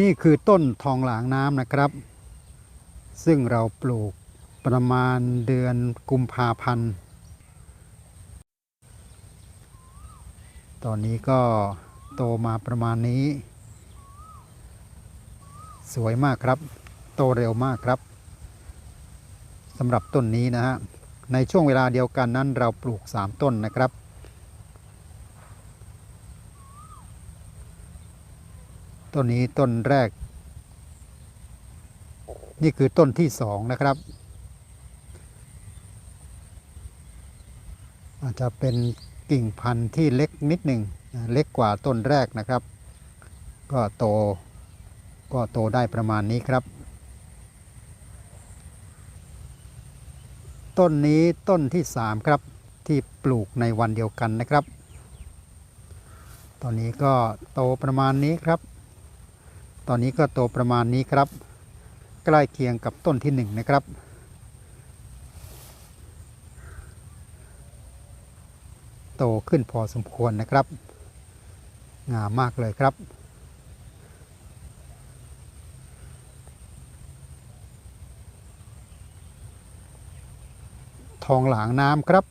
นี่คือต้นทองหลางน้ำนะครับ ซึ่งเราปลูกประมาณเดือนกุมภาพันธ์ ตอนนี้ก็โตมาประมาณนี้ สวยมากครับ โตเร็วมากครับสำหรับต้นนี้นะฮะในช่วงเวลาเดียวกันนั้นเราปลูก 3 ต้นนะครับ ต้นนี้ต้นแรก นี่คือต้นที่สองนะครับ อาจจะเป็นกิ่งพันธุ์ที่เล็กนิดหนึ่งเล็กกว่าต้นแรกนะครับ ก็โตก็โตได้ประมาณนี้ครับ ต้นนี้ต้นที่สามครับที่ปลูกในวันเดียวกันนะครับ ตอนนี้ก็โตประมาณนี้ครับ ตอนนี้ก็โตประมาณนี้ครับ ใกล้เคียงกับต้นที่หนึ่งนะครับ โตขึ้นพอสมควรนะครับ งามมากเลยครับ ทองหลางน้ำครับ